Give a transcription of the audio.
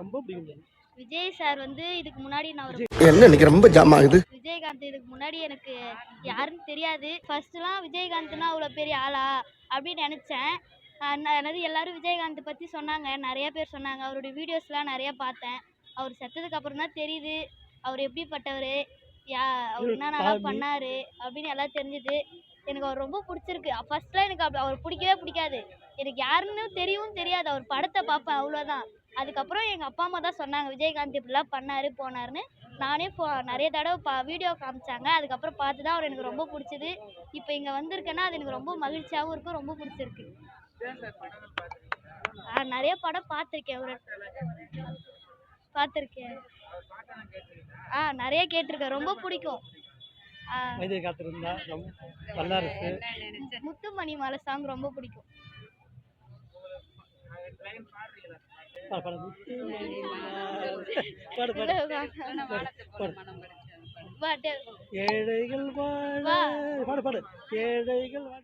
ரொம்ப பிடிக்கும் விஜய் சார் வந்து இதுக்கு முன்னாடி நான் ஒரு என்ன ரொம்ப ஜாம் ஆகுது? விஜயகாந்த் இதுக்கு முன்னாடி எனக்கு யாருன்னு தெரியாது. ஃபர்ஸ்ட்லாம் விஜயகாந்த்னா அவ்வளோ பெரிய ஆளா அப்படின்னு நினச்சேன். என்னது எல்லாரும் விஜயகாந்த் பற்றி சொன்னாங்க. நிறைய பேர் சொன்னாங்க. அவருடைய வீடியோஸ்லாம் நிறைய பார்த்தேன். அவர் செத்ததுக்கு அப்புறம் தான் தெரியுது. அவர் எப்படிப்பட்டவர்? யா அவர் என்ன நல்லா பண்ணார்? அப்படின்னு எல்லாம் தெரிஞ்சுது. எனக்கு அவர் ரொம்ப பிடிச்சிருக்கு. ஃபர்ஸ்ட்லாம் எனக்கு அப்படி அவர் பிடிக்கவே பிடிக்காது. எனக்கு யாருன்னு தெரியவும் தெரியாது. அவர் படத்தை பார்ப்பேன் அவ்வளோதான் அதுக்கப்புறம் எங்கள் அப்பா அம்மா தான் சொன்னாங்க விஜயகாந்த் இப்படிலாம் பண்ணார் போனாருன்னு. நானே போ நிறைய தடவை பா வீடியோ காமிச்சாங்க. அதுக்கப்புறம் பார்த்து தான் அவர் எனக்கு ரொம்ப பிடிச்சிது. இப்போ இங்கே வந்திருக்கேன்னா அது எனக்கு ரொம்ப மகிழ்ச்சியாகவும் இருக்கும் ரொம்ப பிடிச்சிருக்கு. ஆ நிறைய படம் பார்த்துருக்கேன் ஒரு பார்த்துருக்கேன். ஆ நிறைய கேட்டிருக்கேன். ரொம்ப பிடிக்கும். வைத்திய காத்திருந்தா ரொம்ப வல்லரசு முத்துமணி மாலை சாங் ரொம்ப பிடிக்கும். பாடு, பாடு. பாடு, பாடு. பாட்டு ஏழைகள். பாடு பாடு. ஏழைகள் வாழ.